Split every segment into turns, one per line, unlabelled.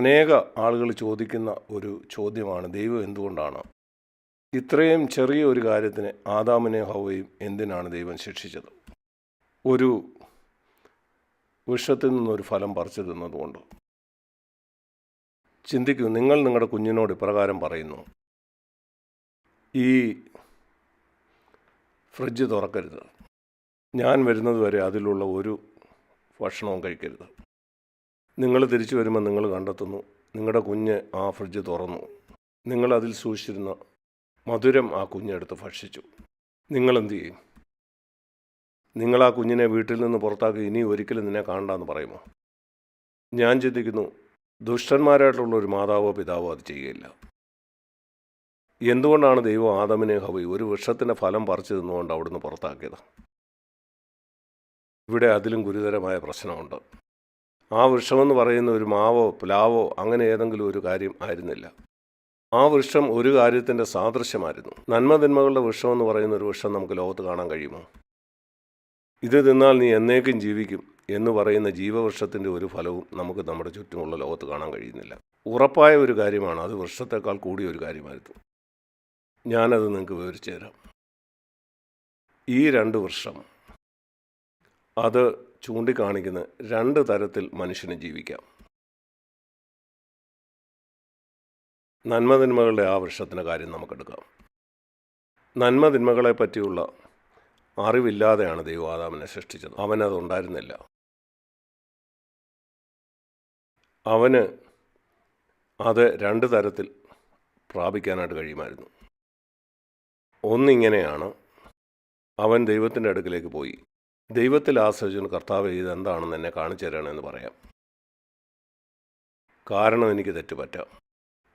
അനേക ആളുകൾ ചോദിക്കുന്ന ഒരു ചോദ്യമാണ് ദൈവം എന്തുകൊണ്ടാണ്? ഇത്രയും ചെറിയ ഒരു കാര്യത്തിന് ആദാമിനെ ഹൗവയും എന്തിനാണ് ദൈവം ശിക്ഷിച്ചത്? ഒരു വൃക്ഷത്തിൽ നിന്നൊരു ഫലം പറിച്ചു തിന്നതുകൊണ്ട്. ചിന്തിക്കൂ നിങ്ങൾ നിങ്ങളുടെ കുഞ്ഞിനോട് ഇപ്രകാരം പറയുന്നു. ഈ ഫ്രിഡ്ജ് തുറക്കരുത്. ഞാൻ വരുന്നതുവരെ അതിലുള്ള ഒരു ഭക്ഷണവും കഴിക്കരുത്. നിങ്ങൾ തിരിച്ചു വരുമ്പോൾ നിങ്ങൾ കണ്ടെത്തുന്നു. നിങ്ങളുടെ കുഞ്ഞ് ആ ഫ്രിഡ്ജ് തുറന്നു. നിങ്ങൾ അതിൽ സൂക്ഷിച്ചിരുന്ന മധുരം ആ കുഞ്ഞെടുത്ത് ഭക്ഷിച്ചു. നിങ്ങൾ എന്തു ചെയ്യും? നിങ്ങൾ ആ കുഞ്ഞിനെ വീട്ടിൽ നിന്ന് പുറത്താക്കി ഇനി ഒരിക്കലും നിന്നെ കാണണ്ടെന്ന് പറയുമോ? ഞാൻ ചിന്തിക്കുന്നു ദുഷ്ടന്മാരായിട്ടുള്ള ഒരു മാതാവോ പിതാവോ അത് ചെയ്യുകയില്ല. എന്തുകൊണ്ടാണ് ദൈവം ആദമിനെ ഹവി ഒരു വൃക്ഷത്തിന്റെ ഫലം പറിച്ചു നിന്നുകൊണ്ട് അവിടുന്ന് പുറത്താക്കിയത്? ഇവിടെ അതിലും ഗുരുതരമായ പ്രശ്നമുണ്ട്. ആ വൃക്ഷമെന്ന് പറയുന്ന ഒരു മാവോ പ്ലാവോ അങ്ങനെ ഏതെങ്കിലും ഒരു കാര്യം ആയിരുന്നില്ല. ആ വൃക്ഷം ഒരു കാര്യത്തിന്റെ സാദൃശ്യമായിരുന്നു. നന്മതിന്മകളുടെ വൃക്ഷമെന്ന് പറയുന്ന ഒരു വൃക്ഷം നമുക്ക് ലോകത്ത് കാണാൻ കഴിയുമോ? ഇത് തിന്നാൽ നീ എന്നേക്കും ജീവിക്കും എന്ന് പറയുന്ന ജീവവൃക്ഷത്തിന്റെ ഒരു ഫലവും നമുക്ക് നമ്മുടെ ചുറ്റുമുള്ള ലോകത്ത് കാണാൻ കഴിയുന്നില്ല. ഉറപ്പായ ഒരു കാര്യമാണ് അത് വൃക്ഷത്തെക്കാൾ കൂടിയ ഒരു കാര്യമായിരുന്നു. ഞാനത് നിങ്ങൾക്ക് വിവരിച്ചു തരാം. ഈ രണ്ട് വർഷം അത് ചൂണ്ടിക്കാണിക്കുന്ന രണ്ട് തരത്തിൽ മനുഷ്യന് ജീവിക്കാം. നന്മതിന്മകളുടെ ആ വൃക്ഷത്തിന്റെ കാര്യം നമുക്കെടുക്കാം. നന്മതിന്മകളെ പറ്റിയുള്ള അറിവില്ലാതെയാണ് ദൈവം ആദാമിനെ സൃഷ്ടിച്ചത്. അവനത് ഉണ്ടായിരുന്നില്ല അവന് അത് രണ്ട് തരത്തിൽ പ്രാപിക്കാനായിട്ട് കഴിയുമായിരുന്നു. ഒന്നിങ്ങനെയാണ് അവൻ ദൈവത്തിന്റെ അടുക്കിലേക്ക് പോയി ദൈവത്തിൽ ആശ്രയിച്ചു കർത്താവ് ഇത് എന്താണെന്ന് എന്നെ കാണിച്ചു തരണമെന്ന് പറയാം. കാരണം എനിക്ക് തെറ്റുപറ്റാം.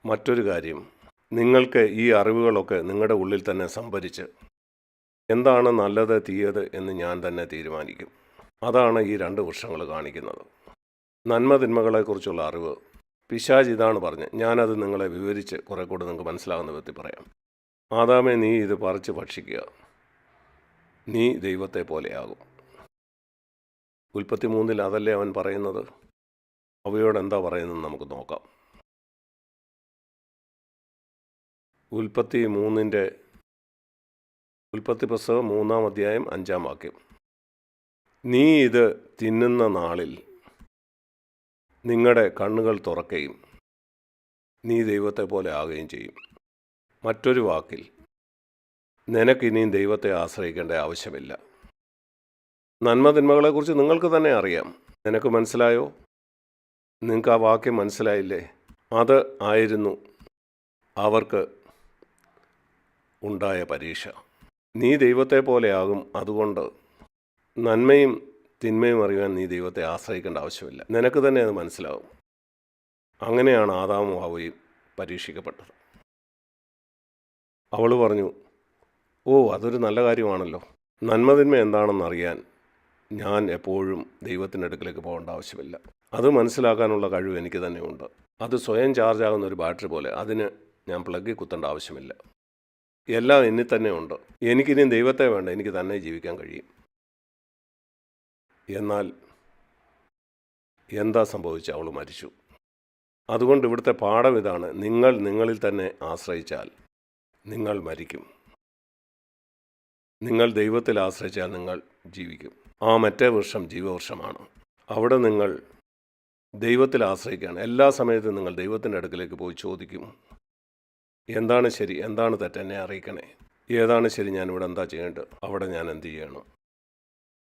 മറ്റൊരു കാര്യം നിങ്ങൾക്ക് ഈ അറിവുകളൊക്കെ നിങ്ങളുടെ ഉള്ളിൽ തന്നെ സംഭരിച്ച് എന്താണ് നല്ലത് തീയത് എന്ന് ഞാൻ തന്നെ തീരുമാനിക്കും. അതാണ് ഈ രണ്ട് വൃക്ഷങ്ങൾ കാണിക്കുന്നത്. നന്മ തിന്മകളെക്കുറിച്ചുള്ള അറിവ്. പിശാജ് ഇതാണ് പറഞ്ഞ് ഞാനത് നിങ്ങളെ വിവരിച്ച് കുറെ കൂടെ നിങ്ങൾക്ക് മനസ്സിലാകുന്ന വിധത്തിൽ പറയാം. ആദാമേ നീ ഇത് പറിച്ച് ഭക്ഷിക്കുക. നീ ദൈവത്തെ പോലെയാകും. ഉൽപ്പത്തി മൂന്നിൽ അതല്ലേ അവൻ പറയുന്നത്? അവയോട് എന്താ പറയുന്നത് നമുക്ക് നോക്കാം. ഉൽപ്പത്തി മൂന്നിന്റെ ഉൽപ്പത്തി പുസ്തകം മൂന്നാം അധ്യായം അഞ്ചാം വാക്യം. നീ ഇത് തിന്നുന്ന നാളിൽ നിങ്ങളുടെ കണ്ണുകൾ തുറക്കുകയും നീ ദൈവത്തെ പോലെ ആകുകയും ചെയ്യും. മറ്റൊരു വാക്കിൽ നിനക്കിനിയും ദൈവത്തെ ആശ്രയിക്കേണ്ട ആവശ്യമില്ല. നന്മ തിന്മകളെക്കുറിച്ച് നിങ്ങൾക്ക് തന്നെ അറിയാം. നിനക്ക് മനസ്സിലായോ? നിങ്ങൾക്ക് ആ വാക്യം മനസ്സിലായില്ലേ? അത് ആയിരുന്നു അവർക്ക് ഉണ്ടായ പരീക്ഷ. നീ ദൈവത്തെ പോലെയാകും അതുകൊണ്ട് നന്മയും തിന്മയും അറിയാൻ നീ ദൈവത്തെ ആശ്രയിക്കേണ്ട ആവശ്യമില്ല. നിനക്ക് തന്നെ അത് മനസ്സിലാവും. അങ്ങനെയാണ് ആദാമും ആവുകയും പരീക്ഷിക്കപ്പെട്ടത്. അവൾ പറഞ്ഞു ഓ അതൊരു നല്ല കാര്യമാണല്ലോ. നന്മതിന്മ എന്താണെന്ന് അറിയാൻ ഞാൻ എപ്പോഴും ദൈവത്തിന്റെ അടുക്കിലേക്ക് പോകേണ്ട ആവശ്യമില്ല. അത് മനസ്സിലാക്കാനുള്ള കഴിവ് എനിക്ക് തന്നെയുണ്ട്. അത് സ്വയം ചാർജ് ആകുന്ന ഒരു ബാറ്ററി പോലെ അതിന് ഞാൻ പ്ലഗ് കുത്തേണ്ട ആവശ്യമില്ല. എല്ലാം എന്നിൽ തന്നെ ഉണ്ട്. എനിക്കിനി ദൈവത്തെ വേണ്ട. എനിക്ക് തന്നെ ജീവിക്കാൻ കഴിയും. എന്നാൽ എന്താ സംഭവിച്ച? അവൾ മരിച്ചു. അതുകൊണ്ട് ഇവിടുത്തെ പാഠം ഇതാണ്. നിങ്ങൾ നിങ്ങളിൽ തന്നെ ആശ്രയിച്ചാൽ നിങ്ങൾ മരിക്കും. നിങ്ങൾ ദൈവത്തിൽ ആശ്രയിച്ചാൽ നിങ്ങൾ ജീവിക്കും. ആ മറ്റേ വൃക്ഷം ജീവവൃക്ഷമാണ് അവിടെ നിങ്ങൾ ദൈവത്തിൽ ആശ്രയിക്കുകയാണ്. എല്ലാ സമയത്തും നിങ്ങൾ ദൈവത്തിന്റെ അടുക്കലേക്ക് പോയി ചോദിക്കും. എന്താണ് ശരി? എന്താണ് തെറ്റ്? എന്നെ അറിയിക്കണേ. ഏതാണ് ശരി? ഞാൻ ഇവിടെ എന്താ ചെയ്യേണ്ടത്? അവിടെ ഞാൻ എന്ത് ചെയ്യണം?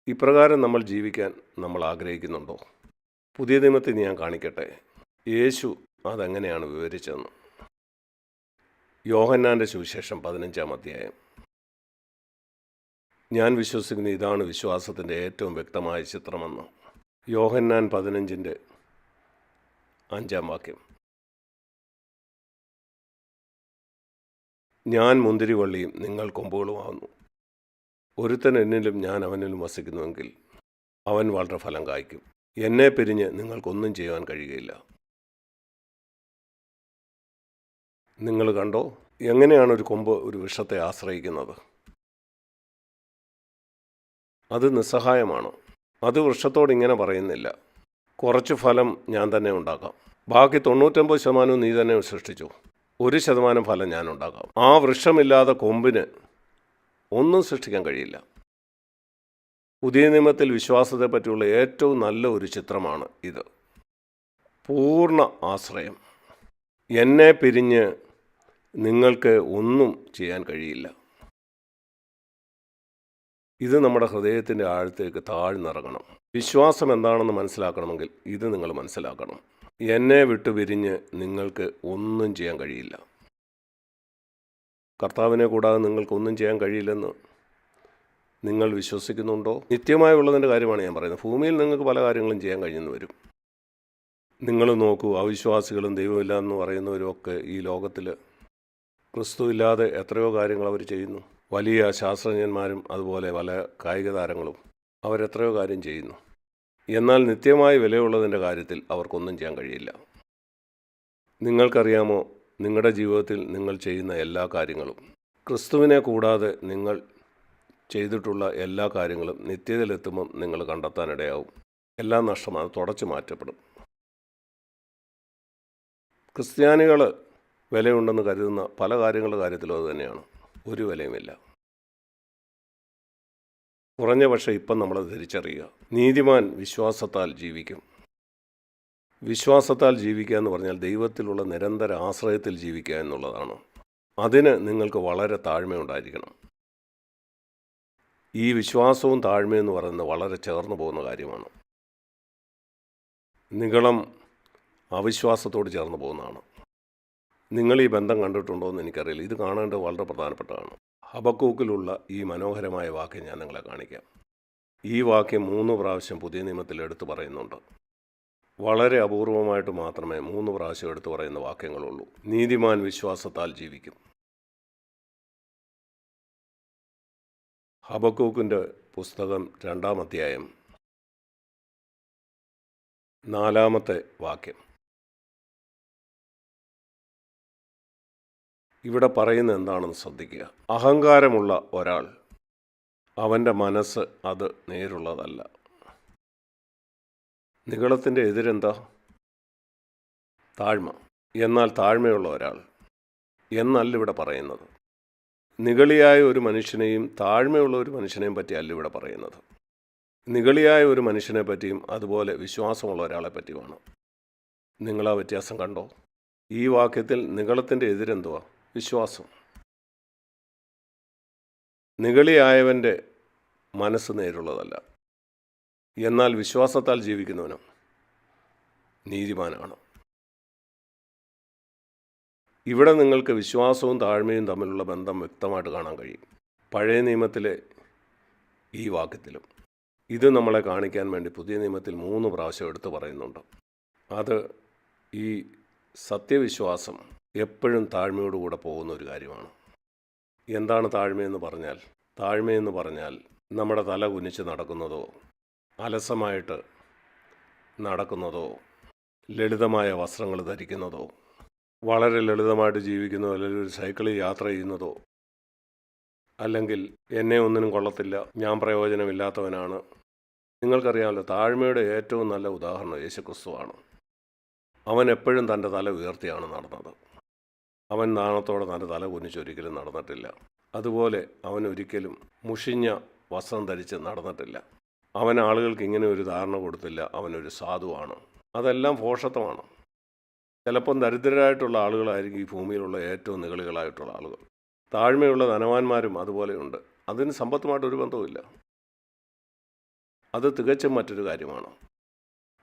ഇപ്രകാരം നമ്മൾ ജീവിക്കാൻ നമ്മൾ ആഗ്രഹിക്കുന്നുണ്ടോ? പുതിയ നിയമത്തിൽ ഞാൻ കാണിക്കട്ടെ. യേശു അതെങ്ങനെയാണ് വിവരിച്ചതെന്ന്. യോഹന്നാന്റെ സുവിശേഷം പതിനഞ്ചാം അധ്യായം. ഞാൻ വിശ്വസിക്കുന്ന ഇതാണ് വിശ്വാസത്തിന്റെ ഏറ്റവും വ്യക്തമായ ചിത്രമെന്ന്. യോഹന്നാൻ പതിനഞ്ചിന്റെ അഞ്ചാം വാക്യം. ഞാൻ മുന്തിരിവള്ളിയും നിങ്ങൾ കൊമ്പുകളുമാകുന്നു ഒരുത്തൻ എന്നിലും ഞാൻ അവനിലും വസിക്കുന്നുവെങ്കിൽ അവൻ വളരെ ഫലം കായ്ക്കും. എന്നെ പിരിഞ്ഞ് നിങ്ങൾക്കൊന്നും ചെയ്യുവാൻ കഴിയുകയില്ല. നിങ്ങൾ കണ്ടോ? എങ്ങനെയാണ് ഒരു കൊമ്പ് ഒരു വിഷത്തെ ആശ്രയിക്കുന്നത്? അത് നിസ്സഹായമാണ്? അത് വൃക്ഷത്തോട് ഇങ്ങനെ പറയുന്നില്ല. കുറച്ച് ഫലം ഞാൻ തന്നെ ഉണ്ടാക്കാം. ബാക്കി തൊണ്ണൂറ്റൊമ്പത് ശതമാനവും നീ തന്നെ സൃഷ്ടിച്ചു. ഒരു ശതമാനം ഫലം ഞാൻ ഉണ്ടാക്കാം. ആ വൃക്ഷമില്ലാതെ കൊമ്പിന് ഒന്നും സൃഷ്ടിക്കാൻ കഴിയില്ല. പുതിയ നിയമത്തിൽ വിശ്വാസത്തെ പറ്റിയുള്ള ഏറ്റവും നല്ല ഒരു ചിത്രമാണ് ഇത്. പൂർണ ആശ്രയം. എന്നെ പിരിഞ്ഞ് നിങ്ങൾക്ക് ഒന്നും ചെയ്യാൻ കഴിയില്ല. ഇത് നമ്മുടെ ഹൃദയത്തിന്റെ ആഴത്തേക്ക് താഴ്ന്നിറങ്ങണം. വിശ്വാസം എന്താണെന്ന് മനസ്സിലാക്കണമെങ്കിൽ ഇത് നിങ്ങൾ മനസ്സിലാക്കണം. എന്നെ വിട്ടു പിരിഞ്ഞ് നിങ്ങൾക്ക് ഒന്നും ചെയ്യാൻ കഴിയില്ല. കർത്താവിനെ കൂടാതെ നിങ്ങൾക്കൊന്നും ചെയ്യാൻ കഴിയില്ലെന്ന് നിങ്ങൾ വിശ്വസിക്കുന്നുണ്ടോ? നിത്യമായി ഉള്ളതിന്റെ കാര്യമാണ് ഞാൻ പറയുന്നത്. ഭൂമിയിൽ നിങ്ങൾക്ക് പല കാര്യങ്ങളും ചെയ്യാൻ കഴിയുന്നു വരും. നിങ്ങൾ നോക്കൂ അവിശ്വാസികളും ദൈവമില്ല എന്ന് പറയുന്നവരും ഒക്കെ ഈ ലോകത്തിൽ ക്രിസ്തു ഇല്ലാതെ എത്രയോ കാര്യങ്ങൾ അവർ ചെയ്യുന്നു. വലിയ ശാസ്ത്രജ്ഞന്മാരും അതുപോലെ പല കായിക താരങ്ങളും അവരെത്രയോ കാര്യം ചെയ്യുന്നു. എന്നാൽ നിത്യമായി വിലയുള്ളതിന്റെ കാര്യത്തിൽ അവർക്കൊന്നും ചെയ്യാൻ കഴിയില്ല. നിങ്ങൾക്കറിയാമോ നിങ്ങളുടെ ജീവിതത്തിൽ നിങ്ങൾ ചെയ്യുന്ന എല്ലാ കാര്യങ്ങളും ക്രിസ്തുവിനെ കൂടാതെ നിങ്ങൾ ചെയ്തിട്ടുള്ള എല്ലാ കാര്യങ്ങളും നിത്യതയിലെത്തുമ്പം നിങ്ങൾ കണ്ടെത്താനിടയാവും. എല്ലാം നഷ്ടമാണ് തുടച്ചു മാറ്റപ്പെടും. ക്രിസ്ത്യാനികൾ വിലയുണ്ടെന്ന് കരുതുന്ന പല കാര്യങ്ങളുടെ കാര്യത്തിലും അത് തന്നെയാണ്. ഒരു വിലയുമില്ല. കുറഞ്ഞ പക്ഷേ ഇപ്പം നമ്മൾ തിരിച്ചറിയുക നീതിമാൻ വിശ്വാസത്താൽ ജീവിക്കും. വിശ്വാസത്താൽ ജീവിക്കുക എന്ന് പറഞ്ഞാൽ ദൈവത്തിലുള്ള നിരന്തര ആശ്രയത്തിൽ ജീവിക്കുക എന്നുള്ളതാണ്. അതിന് നിങ്ങൾക്ക് വളരെ താഴ്മയുണ്ടായിരിക്കണം ഈ വിശ്വാസവും താഴ്മയെന്ന് പറയുന്നത് വളരെ ചേർന്ന് പോകുന്ന കാര്യമാണ്. നികളം അവിശ്വാസത്തോട് ചേർന്ന് പോകുന്നതാണ്. നിങ്ങൾ ഈ ബന്ധം കണ്ടിട്ടുണ്ടോ എന്ന് എനിക്കറിയില്ല. ഇത് കാണേണ്ടത് വളരെ പ്രധാനപ്പെട്ടതാണ്. ഹബക്കൂക്കിലുള്ള ഈ മനോഹരമായ വാക്യം ഞാൻ നിങ്ങളെ കാണിക്കാം. ഈ വാക്യം മൂന്ന് പ്രാവശ്യം പുതിയ നിയമത്തിൽ എടുത്തു പറയുന്നുണ്ട്. വളരെ അപൂർവമായിട്ട് മാത്രമേ മൂന്ന് പ്രാവശ്യം എടുത്തു പറയുന്ന വാക്യങ്ങളുള്ളൂ. നീതിമാൻ വിശ്വാസത്താൽ ജീവിക്കും. ഹബക്കൂക്കിന്റെ പുസ്തകം രണ്ടാം അധ്യായം നാലാമത്തെ വാക്യം. ഇവിടെ പറയുന്ന എന്താണെന്ന് ശ്രദ്ധിക്കുക. അഹങ്കാരമുള്ള ഒരാൾ അവന്റെ മനസ്സ് അത് നേരുള്ളതല്ല. നികളത്തിന്റെ എതിരെന്താ? താഴ്മ. എന്നാൽ താഴ്മയുള്ള ഒരാൾ എന്നല്ല ഇവിടെ പറയുന്നത്. നിഗളിയായ ഒരു മനുഷ്യനെയും താഴ്മയുള്ള ഒരു മനുഷ്യനെയും പറ്റി അല്ല ഇവിടെ പറയുന്നത്. നിഗളിയായ ഒരു മനുഷ്യനെ പറ്റിയും അതുപോലെ വിശ്വാസമുള്ള ഒരാളെ പറ്റിയുമാണ്. നിങ്ങൾ ആ വ്യത്യാസം കണ്ടോ? ഈ വാക്യത്തിൽ നികളത്തിന്റെ എതിരെന്തുവാ? വിശ്വാസം. നിഗളിയായവന്റെ മനസ്സ് നേരുള്ളതല്ല. എന്നാൽ വിശ്വാസത്താൽ ജീവിക്കുന്നവനും നീതിമാനാണ്. ഇവിടെ നിങ്ങൾക്ക് വിശ്വാസവും താഴ്മയും തമ്മിലുള്ള ബന്ധം വ്യക്തമായിട്ട് കാണാൻ കഴിയും. പഴയ നിയമത്തിലെ ഈ വാക്യത്തിലും. ഇത് നമ്മളെ കാണിക്കാൻ വേണ്ടി പുതിയ നിയമത്തിൽ മൂന്ന് പ്രാവശ്യം എടുത്തു പറയുന്നുണ്ട്. അത് ഈ സത്യവിശ്വാസം എപ്പോഴും താഴ്മയോടുകൂടെ പോകുന്ന ഒരു കാര്യമാണ്. എന്താണ് താഴ്മയെന്ന് പറഞ്ഞാൽ? താഴ്മയെന്ന് പറഞ്ഞാൽ നമ്മുടെ തല കുനിച്ച് നടക്കുന്നതോ അലസമായിട്ട് നടക്കുന്നതോ ലളിതമായ വസ്ത്രങ്ങൾ ധരിക്കുന്നതോ വളരെ ലളിതമായിട്ട് ജീവിക്കുന്നതോ അല്ലെങ്കിൽ ഒരു സൈക്കിളിൽ യാത്ര ചെയ്യുന്നതോ അല്ലെങ്കിൽ എന്നെ ഒന്നിനും കൊള്ളത്തില്ല ഞാൻ പ്രയോജനമില്ലാത്തവനാണ്. നിങ്ങൾക്കറിയാമല്ലോ താഴ്മയുടെ ഏറ്റവും നല്ല ഉദാഹരണം യേശുക്രിസ്തുവാണ്. അവൻ എപ്പോഴും തന്റെ തല ഉയർത്തിയാണ് നടന്നത്. അവൻ നാണത്തോടെ തന്റെ തല കുനിച്ചൊരിക്കലും നടന്നിട്ടില്ല. അതുപോലെ അവൻ ഒരിക്കലും മുഷിഞ്ഞ വസ്ത്രം ധരിച്ച് നടന്നിട്ടില്ല. അവൻ ആളുകൾക്ക് ഇങ്ങനെ ഒരു ധാരണ കൊടുത്തില്ല. അവനൊരു സാധുവാണ്. അതെല്ലാം ഫോഷത്വമാണ്. ചിലപ്പം ദരിദ്രരായിട്ടുള്ള ആളുകളായിരിക്കും ഈ ഭൂമിയിലുള്ള ഏറ്റവും നികളികളായിട്ടുള്ള ആളുകൾ. താഴ്മയുള്ള ധനവാന്മാരും അതുപോലെയുണ്ട് അതിന് സമ്പത്തുമായിട്ട് ഒരു ബന്ധവുമില്ല. അത് തികച്ചും മറ്റൊരു കാര്യമാണ്.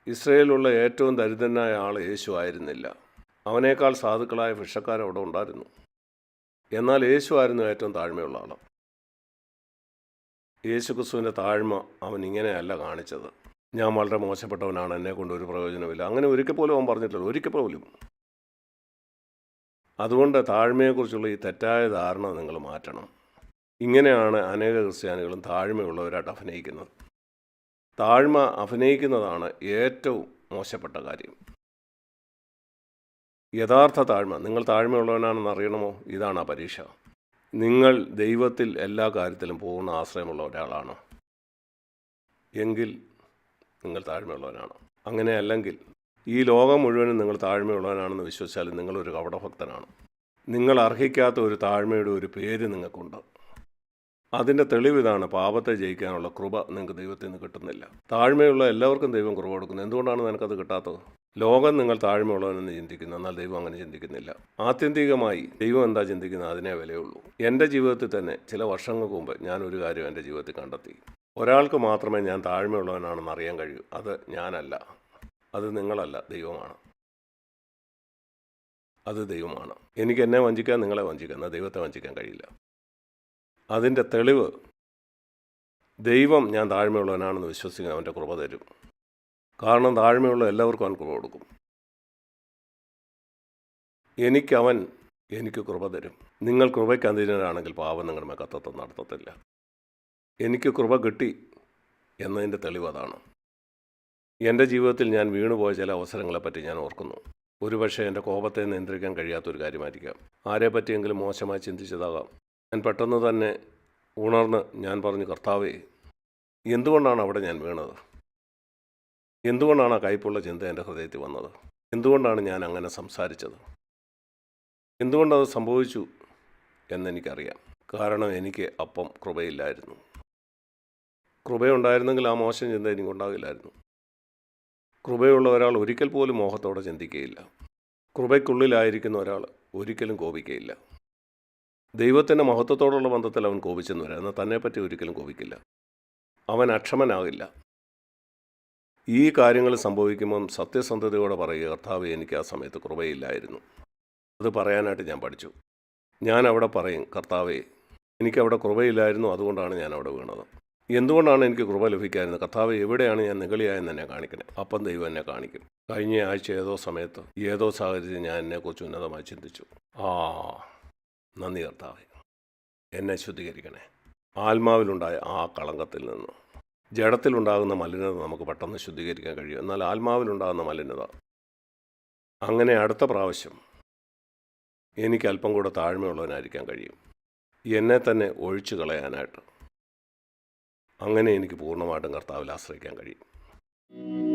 ഇസ്രയേലുള്ള ഏറ്റവും ദരിദ്രനായ ആൾ യേശു ആയിരുന്നില്ല. അവനേക്കാൾ സാധുക്കളായ ഭിക്ഷക്കാർ അവിടെ ഉണ്ടായിരുന്നു. എന്നാൽ യേശു ആയിരുന്നു ഏറ്റവും താഴ്മയുള്ള ആൾ യേശു ക്രിസ്തുവിന്റെ താഴ്മ അവൻ ഇങ്ങനെയല്ല കാണിച്ചത്. ഞാൻ വളരെ മോശപ്പെട്ടവനാണ് എന്നെ കൊണ്ട് ഒരു പ്രയോജനമില്ല അങ്ങനെ ഒരിക്കൽ പോലും അവൻ പറഞ്ഞിട്ടില്ല. ഒരിക്കൽ പോലും. അതുകൊണ്ട് താഴ്മയെക്കുറിച്ചുള്ള ഈ തെറ്റായ ധാരണ നിങ്ങൾ മാറ്റണം. ഇങ്ങനെയാണ് അനേക ക്രിസ്ത്യാനികളും താഴ്മയുള്ളവരായിട്ട് അഭിനയിക്കുന്നത്. താഴ്മ അഭിനയിക്കുന്നതാണ് ഏറ്റവും മോശപ്പെട്ട കാര്യം. യഥാർത്ഥ താഴ്മ. നിങ്ങൾ താഴ്മയുള്ളവനാണെന്ന് അറിയണമോ? ഇതാണ് ആ പരീക്ഷ. നിങ്ങൾ ദൈവത്തിൽ എല്ലാ കാര്യത്തിലും പൂർണ ആശ്രയമുള്ള ഒരാളാണോ? എങ്കിൽ നിങ്ങൾ താഴ്മയുള്ളവനാണ്? അങ്ങനെ അല്ലെങ്കിൽ ഈ ലോകം മുഴുവനും നിങ്ങൾ താഴ്മയുള്ളവനാണെന്ന് വിശ്വസിച്ചാൽ നിങ്ങളൊരു കവടഭക്തനാണ് നിങ്ങൾ അർഹിക്കാത്ത ഒരു താഴ്മയുടെ ഒരു പേര് നിങ്ങൾക്കുണ്ട്. അതിന്റെ തെളിവ് ഇതാണ് പാപത്തെ ജയിക്കാനുള്ള കൃപ നിങ്ങൾക്ക് ദൈവത്തിൽ നിന്ന് കിട്ടുന്നില്ല. താഴ്മയുള്ള എല്ലാവർക്കും ദൈവം കൃപ കൊടുക്കുന്നു. എന്തുകൊണ്ടാണ് നിനക്കത് കിട്ടാത്തത്? ലോകം നിങ്ങൾ താഴ്മയുള്ളവനെന്ന് ചിന്തിക്കുന്നു എന്നാൽ ദൈവം അങ്ങനെ ചിന്തിക്കുന്നില്ല. ആത്യന്തികമായി ദൈവം എന്താ ചിന്തിക്കുന്നത്? അതിനേ വിലയുള്ളൂ. എന്റെ ജീവിതത്തിൽ തന്നെ ചില വർഷങ്ങൾക്ക് മുമ്പ് ഞാൻ ഒരു കാര്യം എന്റെ ജീവിതത്തിൽ കണ്ടെത്തി. ഒരാൾക്ക് മാത്രമേ ഞാൻ താഴ്മയുള്ളവനാണെന്ന് അറിയാൻ കഴിയൂ. അത് ഞാനല്ല. അത് നിങ്ങളല്ല. ദൈവമാണ്. അത് ദൈവമാണ്. എനിക്ക് എന്നെ വഞ്ചിക്കാൻ നിങ്ങളെ വഞ്ചിക്കാൻ ദൈവത്തെ വഞ്ചിക്കാൻ കഴിയില്ല. അതിന്റെ തെളിവ് ദൈവം ഞാൻ താഴ്മയുള്ളവനാണെന്ന് വിശ്വസിക്കാൻ അവന്റെ കൃപ തരും. കാരണം താഴ്മയുള്ള എല്ലാവർക്കും അവൻ കൃപ കൊടുക്കും. എനിക്കവൻ എനിക്ക് കൃപ തരും. നിങ്ങൾ കൃപയ്ക്ക് അധീനരാണെങ്കിൽ പാവം നിങ്ങളുടെ കത്തത്വം നടത്തത്തില്ല. എനിക്ക് കൃപ കിട്ടി എന്നതിന്റെ തെളിവ് അതാണ്. എന്റെ ജീവിതത്തിൽ ഞാൻ വീണുപോയ ചില അവസരങ്ങളെപ്പറ്റി ഞാൻ ഓർക്കുന്നു. ഒരുപക്ഷെ എന്റെ കോപത്തെ നിയന്ത്രിക്കാൻ കഴിയാത്തൊരു കാര്യമായിരിക്കാം. ആരെ പറ്റിയെങ്കിലും മോശമായി ചിന്തിച്ചതാകാം. ഞാൻ പെട്ടെന്ന് തന്നെ ഉണർന്ന് ഞാൻ പറഞ്ഞു കർത്താവേ എന്തുകൊണ്ടാണ് അവിടെ ഞാൻ വീണത്? എന്തുകൊണ്ടാണ് ആ കയ്പുള്ള ചിന്ത എന്റെ ഹൃദയത്തിൽ വന്നത്? എന്തുകൊണ്ടാണ് ഞാൻ അങ്ങനെ സംസാരിച്ചത്? എന്തുകൊണ്ടത് സംഭവിച്ചു എന്നെനിക്കറിയാം. കാരണം എനിക്ക് അപ്പം കൃപയില്ലായിരുന്നു. കൃപയുണ്ടായിരുന്നെങ്കിൽ ആ മോശം ചിന്ത എനിക്കുണ്ടാകില്ലായിരുന്നു. കൃപയുള്ള ഒരാൾ ഒരിക്കൽ പോലും മോഹത്തോടെ ചിന്തിക്കുകയില്ല കൃപയ്ക്കുള്ളിലായിരിക്കുന്ന ഒരാൾ ഒരിക്കലും കോപിക്കുകയില്ല ദൈവത്തിന്റെ മഹത്വത്തോടുള്ള ബന്ധത്തിൽ അവൻ കോപിച്ചെന്ന് വരാം എന്നാൽ തന്നെപ്പറ്റി ഒരിക്കലും കോപിക്കില്ല. അവൻ അക്ഷമനാകില്ല. ഈ കാര്യങ്ങൾ സംഭവിക്കുമ്പം സത്യസന്ധതയോടെ പറയുക കർത്താവ് എനിക്ക് ആ സമയത്ത് കൃപയില്ലായിരുന്നു. അത് പറയാനായിട്ട് ഞാൻ പഠിച്ചു. ഞാൻ അവിടെ പറയും കർത്താവേ എനിക്കവിടെ കൃപയില്ലായിരുന്നു അതുകൊണ്ടാണ് ഞാൻ അവിടെ വീണത്. എന്തുകൊണ്ടാണ് എനിക്ക് കൃപ ലഭിക്കായിരുന്നത് കർത്താവ് എവിടെയാണ് ഞാൻ നിഗളിയായെന്ന് എന്നെ കാണിക്കണേ? അപ്പം ദൈവം എന്നെ കാണിക്കും. കഴിഞ്ഞ ആഴ്ച ഏതോ സമയത്ത് ഏതോ സാഹചര്യം ഞാൻ എന്നെക്കുറിച്ച് ഉന്നതമായി ചിന്തിച്ചു. ആ നന്ദി കർത്താവേ. എന്നെ ശുദ്ധീകരിക്കണേ. ആത്മാവിലുണ്ടായ ആ കളങ്കത്തിൽ നിന്ന്. ജഡത്തിലുണ്ടാകുന്ന മലിനത നമുക്ക് പെട്ടെന്ന് ശുദ്ധീകരിക്കാൻ കഴിയും. എന്നാൽ ആത്മാവിലുണ്ടാകുന്ന മലിനത. അങ്ങനെ അടുത്ത പ്രാവശ്യം എനിക്ക് അല്പം കൂടെ താഴ്മയുള്ളവനായിരിക്കാൻ കഴിയും. എന്നെ തന്നെ ഒഴിച്ചു കളയാനായിട്ട്. അങ്ങനെ എനിക്ക് പൂർണമായിട്ടും കർത്താവിൽ ആശ്രയിക്കാൻ കഴിയും.